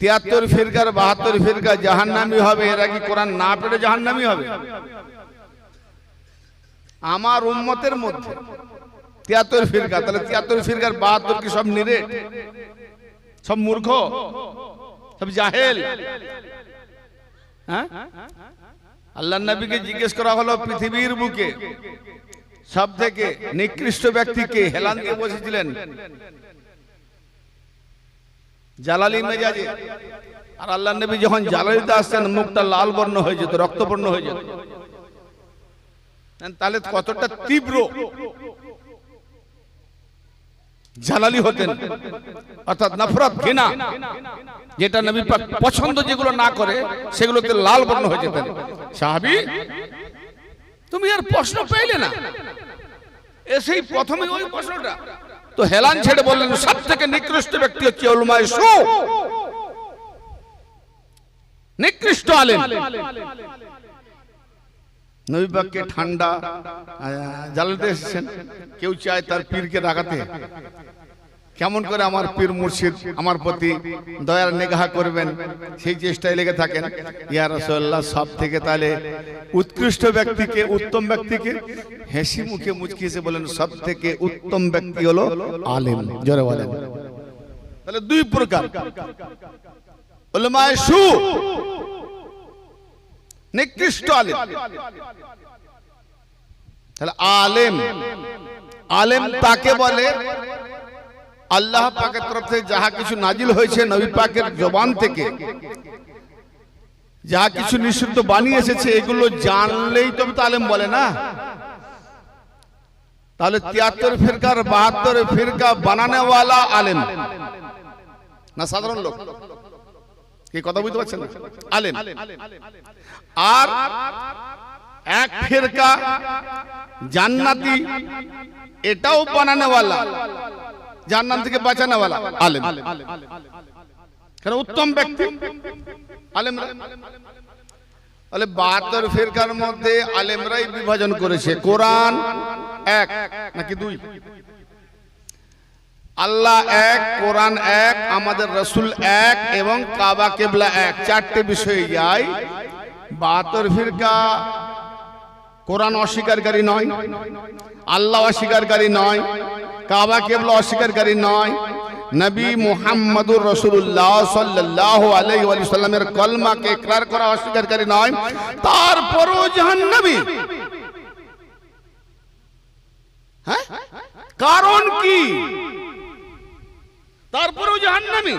তিয়াত্তর ফিরকার বাহাত্তর ফিরকা জাহান্নামি হবে। এরা কি কোরআন না পেরে জাহান্নামি হবে? আমার উম্মতের মধ্যে তিয়াত্তর ফিরকা, তাহলে তিয়াত্তর ফিরকার বাহাত্তর কি সব নিরে? সব মূর্খ? সব জাহেল? হ্যাঁ? আল্লাহ নবীকে জিজ্ঞেস করা হলো, পৃথিবীর বুকে সব থেকে নিকৃষ্ট ব্যক্তিকে হেলান দিয়ে বসেছিলেন। জালালি মেজাজে। আর আল্লাহ নবী যখন জালালিতে আসছেন, মুখটা লাল বর্ণ হয়ে যেত, রক্তবর্ণ হয়ে যেত। তাহলে কতটা তীব্র জালালি হতেন। অর্থাৎ নফরত, ঘৃণা, যেটা নবী পাক পছন্দ যেগুলো না করে, সেগুলোতে লাল বর্ণ হয়ে যেতেন। সাহাবি, তুমি আর প্রশ্ন পেলে না। এসেই প্রথমে ওই প্রশ্নটা। তো হেলান ছেড়ে বললেন সব থেকে নিকৃষ্ট ব্যক্তি হচ্ছে উলমায়ে সু। নিকৃষ্ট আলেম। নবী ঠান্ডা জ্বালাতে এসেছেন। কেউ চায় তার পীরকে রাখাতে কেমন করে আমার পীর মুর্শিদ আমার প্রতি দয়ার নিগাহ করবেন, সেই চেষ্টায় লেগে থাকেন। ইয়া রাসূলুল্লাহ, সব থেকে তাহলে উৎকৃষ্ট ব্যক্তিকে, উত্তম ব্যক্তিকে হেসি মুখে মুচকি এসে বলেন, সব থেকে উত্তম ব্যক্তি হলো আলেম। জোরে বলেন। তাহলে দুই প্রকার। সু, নিকৃষ্ট আলেম। তাহলে আলেম আলেম তাকে বলে আল্লাহ পাকের তরফ থেকে যাহা কিছু নাজিল হয়েছে নবী পাকের জবান থেকে, যাহা কিছু নিষিদ্ধ বানিয়ে এসেছে, এগুলো জানলেই তবে তো আলেম বলে না। তাহলে তিয়াত্তর ফিরকার বাহাত্তর ফিরকা বানানেওয়ালা আলেম। না, সাধারণ লোক। কি কথা বুঝতে পারছেন? আলেম। আর এক ফিরকা জান্নাতি, এটাও বানানেওয়ালা। জান্নাত থেকে বাঁচানেওয়ালা, আলেম। কারণ উত্তম ব্যক্তি? আলেম তাহলে বাহাত্তর ফিরকার মধ্যে আলেমরাই বিভাজন করেছে। কোরআন এক, নাকি দুই? আল্লাহ এক, কোরআন এক, আমাদের রসুল এক এবং কাবা কেবলা এক। চারটে বিষয়ে যাই বাহাত্তর ফিরকা কোরআন অস্বীকারী নয়, আল্লাহ অস্বীকারী নয়, কাবা কেবলা অস্বীকারী নয়। নবী মুহাম্মদুর রসুল্লাহ সাল্লাহ আলাইহি ওয়া সাল্লামের কলমাকে ইকরার করা অস্বীকারী নয়, তারপরও জাহান্নামী হ্যাঁ? কারণ কি? তারপরেও জাহান্নামী